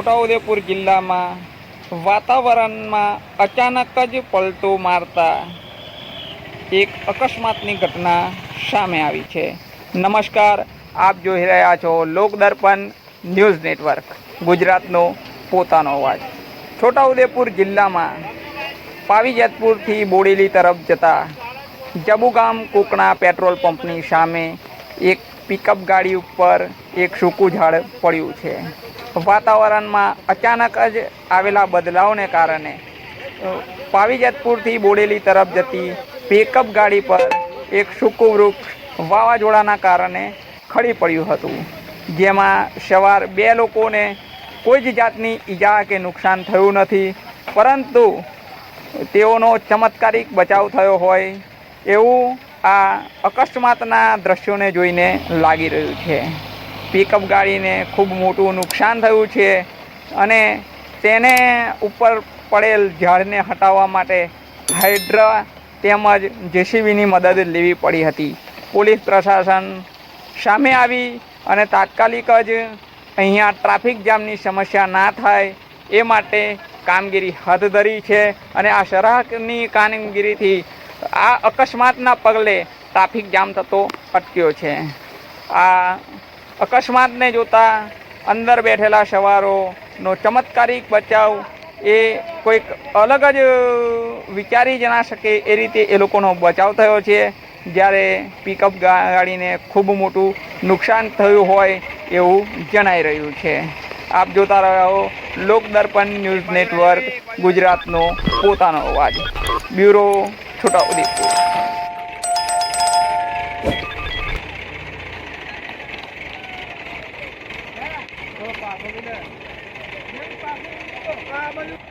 છોટાઉદેપુર જિલ્લામાં વાતાવરણમાં અચાનક જ પલટો મારતા એક અકસ્માતની ઘટના સામે આવી છે. નમસ્કાર, આપ જોઈ રહ્યા છો લોકદર્પણ ન્યૂઝ નેટવર્ક, ગુજરાતનો પોતાનો અવાજ. છોટાઉદેપુર જિલ્લામાં પાવીજેતપુરથી બોડેલી તરફ જતા જબુગામ કોકણા પેટ્રોલ પંપની સામે એક પિકઅપ ગાડી ઉપર એક સૂકું ઝાડ પડ્યું છે. વાતાવરણમાં અચાનક જ આવેલા બદલાવને કારણે પાવીજતપુરથી બોડેલી તરફ જતી પિકઅપ ગાડી પર એક સૂકું વૃક્ષ વાવાઝોડાના કારણે ખડી પડ્યું હતું, જેમાં સવાર બે લોકોને કોઈ જ જાતની ઈજા કે નુકસાન થયું નથી, પરંતુ તેઓનો ચમત્કારિક બચાવ થયો હોય એવું આ અકસ્માતના દ્રશ્યોને જોઈને લાગી રહ્યું છે. પિકઅપ ગાડીને ખૂબ મોટું નુકસાન થયું છે અને તેને ઉપર પડેલ ઝાડને હટાવવા માટે હાઇડ્રા તેમજ જેસીબીની મદદ લેવી પડી હતી. પોલીસ પ્રશાસન સામે આવી અને તાત્કાલિક જ અહીંયા ટ્રાફિક જામની સમસ્યા ના થાય એ માટે કામગીરી હાથ ધરી છે અને આ સરાહની કામગીરીથી આ અકસ્માતના પગલે ટ્રાફિક જામ થતો અટક્યો છે. આ અકસ્માતને જોતા અંદર બેઠેલા સવારોનો ચમત્કારિક બચાવ એ કોઈક અલગ જ વિચારી જ ના શકે એ રીતે એ લોકોનો બચાવ થયો છે. જ્યારે પિકઅપ ગાડીને ખૂબ મોટું નુકસાન થયું હોય એવું જણાઈ રહ્યું છે. આપ જોતા રહ્યો લોકદર્પણ ન્યૂઝ નેટવર્ક ગુજરાતનો પોતાનો અવાજ. બ્યુરો છોટાઉદેપુર. આ બધું.